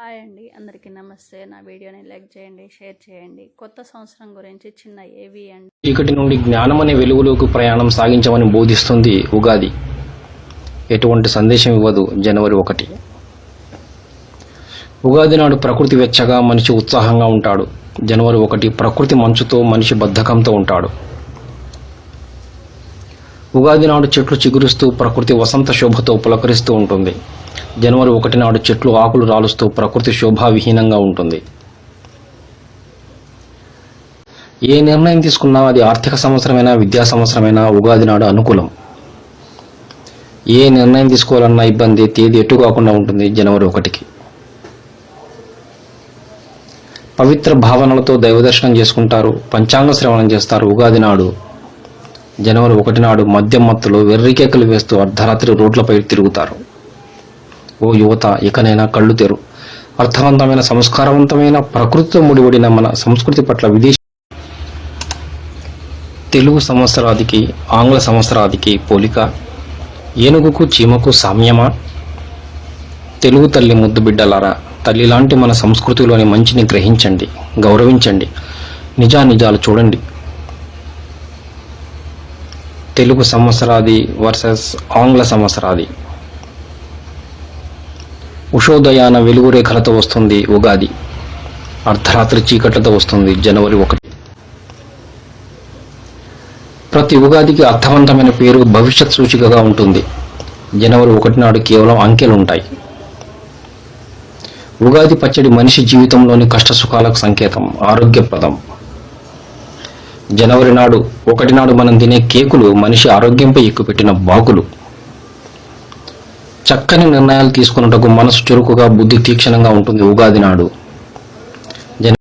Hi అండి. అందరికీ నమస్తే. నా వీడియోని లైక్ చేయండి షేర్ చేయండి. కొత్త సంవత్సరం గురించి చిన్న ఏవి అండి చీకటి నుండి జ్ఞానం అనే వెలుగులోకి ప్రయాణం సాగించమని బోధిస్తుంది ఉగాది. ఎటువంటి సందేశం ఇవ్వదు జనవరి ఒకటి. ఉగాది నాడు ప్రకృతి వెచ్చగా మనిషి ఉత్సాహంగా ఉంటాడు. జనవరి ఒకటి ప్రకృతి మంచుతో మనిషి బద్ధకంతో ఉంటాడు. ఉగాది నాడు చెట్లు చిగురుస్తూ ప్రకృతి వసంత శోభతో పులకరిస్తూ ఉంటుంది. జనవరి ఒకటి నాడు చెట్లు ఆకులు రాలుస్తూ ప్రకృతి శోభావిహీనంగా ఉంటుంది. ఏ నిర్ణయం తీసుకున్నా అది ఆర్థిక సంవత్సరమైనా విద్యా సంవత్సరమైనా ఉగాది నాడు అనుకూలం. ఏ నిర్ణయం తీసుకోవాలన్నా ఇబ్బంది తేదీ ఎటు కాకుండా ఉంటుంది జనవరి ఒకటికి. పవిత్ర భావనలతో దైవదర్శనం చేసుకుంటారు పంచాంగ శ్రవణం చేస్తారు ఉగాది నాడు. జనవరి ఒకటి నాడు మద్యం మత్తులో వెర్రికేకలు వేస్తూ అర్ధరాత్రి రోడ్లపై తిరుగుతారు. ఓ యువత ఇకనైనా కళ్ళు తెరు. అర్థవంతమైన సంస్కారవంతమైన ప్రకృతితో ముడిపడిన మన సంస్కృతి పట్ల విదేశీ తెలుగు సంవత్సరాదికి ఆంగ్ల సంవత్సరాదికి పోలిక ఏనుగుకు చీమకు సామ్యమా? తెలుగు తల్లి ముద్దు బిడ్డలారా తల్లి లాంటి మన సంస్కృతిలోని మంచిని గ్రహించండి గౌరవించండి నిజానిజాలు చూడండి. తెలుగు సంవత్సరాది వర్సెస్ ఆంగ్ల సంవత్సరాది. ఉషోదయాన వెలుగురేఖలతో వస్తుంది ఉగాది. అర్ధరాత్రి చీకట్లతో వస్తుంది జనవరి ఒకటి. ప్రతి ఉగాదికి అర్థవంతమైన పేరు భవిష్యత్ సూచికగా ఉంటుంది. జనవరి ఒకటి నాడు కేవలం అంకెలు ఉంటాయి ఉగాది పచ్చడి మనిషి జీవితంలోని కష్ట సుఖాలకు సంకేతం ఆరోగ్యప్రదం. జనవరి నాడు ఒకటి నాడు మనం తినే కేకులు మనిషి ఆరోగ్యంపై ఎక్కుపెట్టిన బాకులు. చక్కని నిర్ణయాలు తీసుకున్నటకు మనసు చురుకుగా బుద్ధి తీక్షణంగా ఉంటుంది ఉగాది నాడు.